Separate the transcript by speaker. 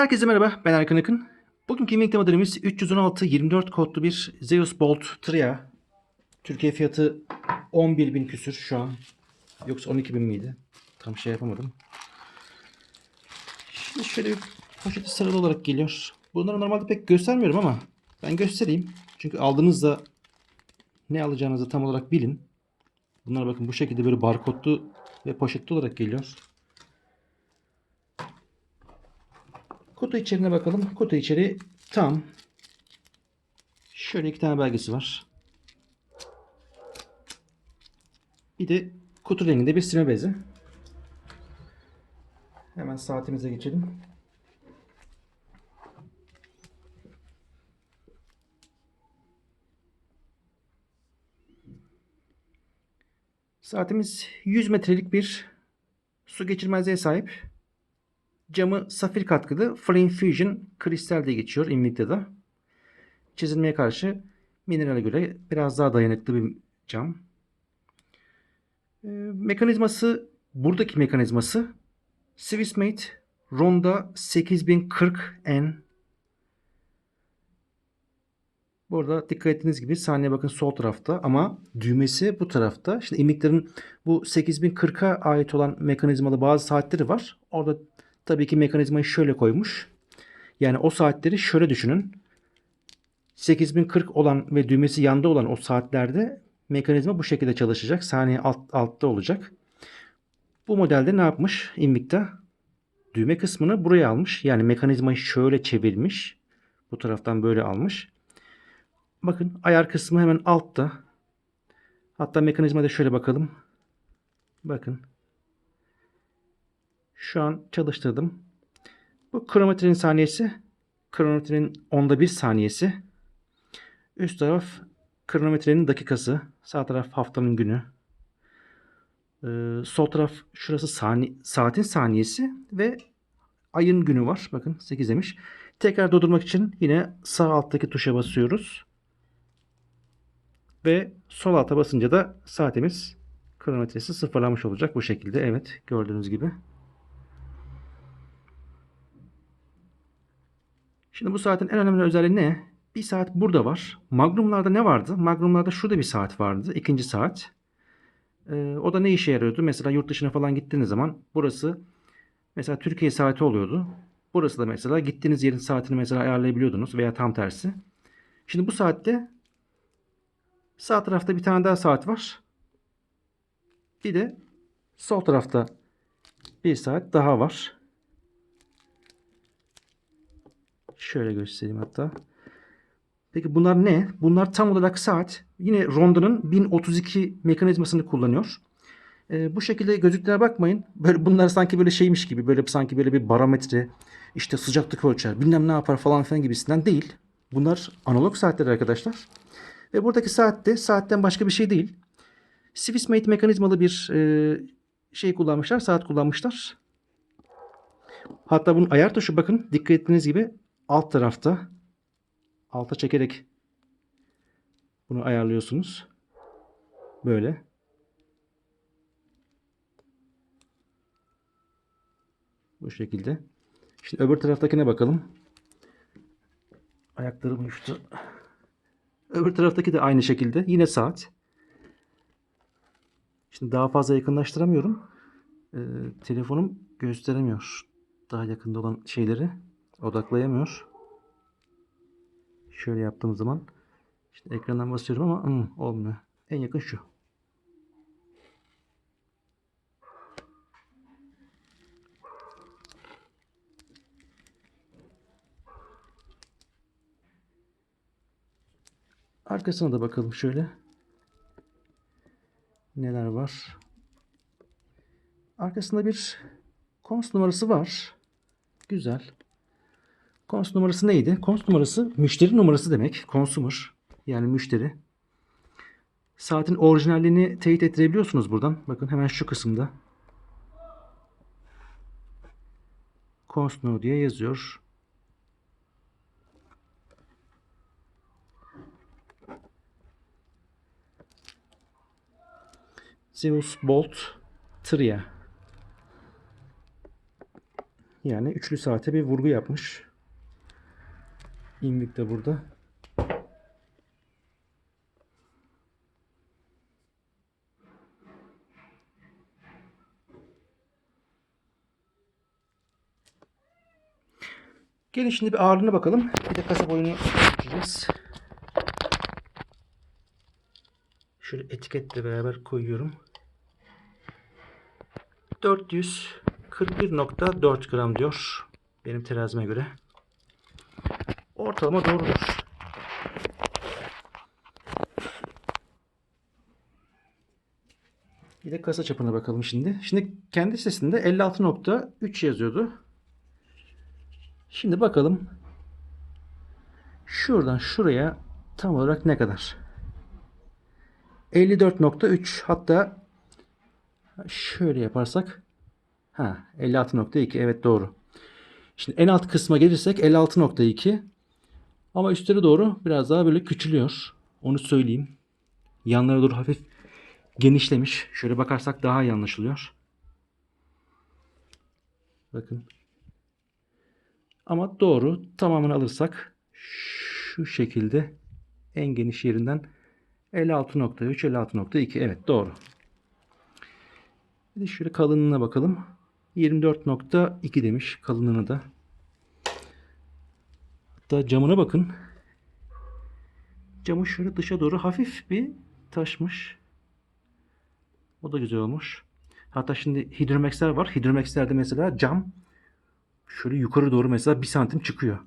Speaker 1: Herkese merhaba, ben Erkan Akın. Bugünkü Invicta modelimiz 316-24 kodlu bir Zeus Bolt Tria. Türkiye fiyatı 11.000 küsür şu an. Yoksa 12.000 miydi? Tam şey yapamadım. Şimdi şöyle bir poşeti sarılı olarak geliyor. Bunları normalde pek göstermiyorum ama ben göstereyim. Çünkü aldığınızda ne alacağınızı tam olarak bilin. Bunlar bakın bu şekilde böyle barkodlu ve poşetli olarak geliyor. Kutu içeriğine bakalım. Kutu içeriği tam. Şöyle iki tane belgesi var. Bir de kutu renginde bir silme bezi. Hemen saatimize geçelim. Saatimiz 100 metrelik bir su geçirmezliğe sahip. Camı safir katkılı Flame Fusion kristal diye geçiyor Invicta'da. Çizilmeye karşı minerale göre biraz daha dayanıklı bir cam. Ee, mekanizması buradaki mekanizması Swissmade Ronda 8040N Burada dikkat ettiğiniz gibi saniye bakın sol tarafta ama düğmesi bu tarafta. Şimdi Invicta'nın bu 8040'a ait olan mekanizmalı bazı saatleri var. Orada tabii ki mekanizmayı şöyle koymuş. Yani o saatleri şöyle düşünün. 8040 olan ve düğmesi yanda olan o saatlerde mekanizma bu şekilde çalışacak. Saniye alt, altta olacak. Bu modelde ne yapmış Invicta? Düğme kısmını buraya almış. Yani mekanizmayı şöyle çevirmiş. Bu taraftan böyle almış. Bakın ayar kısmı hemen altta. Hatta mekanizmada şöyle bakalım. Bakın. Şu an çalıştırdım. Bu kronometrenin saniyesi. Kronometrenin onda bir saniyesi. Üst taraf kronometrenin dakikası. Sağ taraf haftanın günü. Ee, sol taraf şurası sani saatin saniyesi ve ayın günü var. Bakın 8 demiş. Tekrar durdurmak için yine sağ alttaki tuşa basıyoruz. Ve sol alta basınca da saatimiz kronometresi sıfırlanmış olacak bu şekilde. Evet gördüğünüz gibi. Şimdi bu saatin en önemli özelliği ne? Bir saat burada var. Magnumlarda ne vardı? Magnumlarda şurada bir saat vardı. ikinci saat. Ee, o da ne işe yarıyordu? Mesela yurt dışına falan gittiğiniz zaman burası mesela Türkiye saati oluyordu. Burası da mesela gittiğiniz yerin saatini mesela ayarlayabiliyordunuz veya tam tersi. Şimdi bu saatte Sağ tarafta bir tane daha saat var. Bir de sol tarafta bir saat daha var. Şöyle göstereyim hatta. Peki bunlar ne? Bunlar tam olarak saat. Yine Ronda'nın 1032 mekanizmasını kullanıyor. Ee, bu şekilde gözlüklere bakmayın. Böyle bunlar sanki böyle şeymiş gibi, böyle sanki böyle bir barometre, işte sıcaklık ölçer, bilmem ne yapar falan filan gibisinden değil. Bunlar analog saatler arkadaşlar. Ve buradaki saat de saatten başka bir şey değil. Swissmade mekanizmalı bir e, şey kullanmışlar. Saat kullanmışlar. Hatta bunun ayar tuşu bakın dikkat ettiğiniz gibi alt tarafta. Alta çekerek bunu ayarlıyorsunuz. Böyle. Bu şekilde. Şimdi öbür taraftakine bakalım. Ayaklarım uyuştu. Öbür taraftaki de aynı şekilde. Yine saat. Şimdi daha fazla yakınlaştıramıyorum. Ee, telefonum gösteremiyor. Daha yakında olan şeyleri odaklayamıyor. Şöyle yaptığım zaman işte ekrandan basıyorum ama hı, olmuyor. En yakın şu. Arkasına da bakalım şöyle. Neler var? Arkasında bir kons numarası var. Güzel. Kons numarası neydi? Kons numarası müşteri numarası demek. Consumer yani müşteri. Saatin orijinalliğini teyit ettirebiliyorsunuz buradan. Bakın hemen şu kısımda. Consno diye yazıyor. Zeus Bolt Tria. Yani üçlü saate bir vurgu yapmış. İmlik de burada. Gelin şimdi bir ağırlığına bakalım. Bir de kasa boyunu ölçeceğiz. Şöyle etiketle beraber koyuyorum. 441.4 gram diyor. Benim terazime göre. Ortalama doğrudur. Bir de kasa çapına bakalım şimdi. Şimdi kendi sitesinde 56.3 yazıyordu. Şimdi bakalım. Şuradan şuraya tam olarak ne kadar? 54.3 hatta şöyle yaparsak ha 56.2 evet doğru. Şimdi en alt kısma gelirsek 56.2 ama üstleri doğru biraz daha böyle küçülüyor. Onu söyleyeyim. Yanlara doğru hafif genişlemiş. Şöyle bakarsak daha iyi anlaşılıyor. Bakın. Ama doğru tamamını alırsak şu şekilde en geniş yerinden 56.3 56.2 evet doğru. Bir de şöyle kalınlığına bakalım. 24.2 demiş kalınlığını da. Hatta camına bakın. Camı şöyle dışa doğru hafif bir taşmış. O da güzel olmuş. Hatta şimdi hidromexler var. Hidromexlerde mesela cam şöyle yukarı doğru mesela bir santim çıkıyor.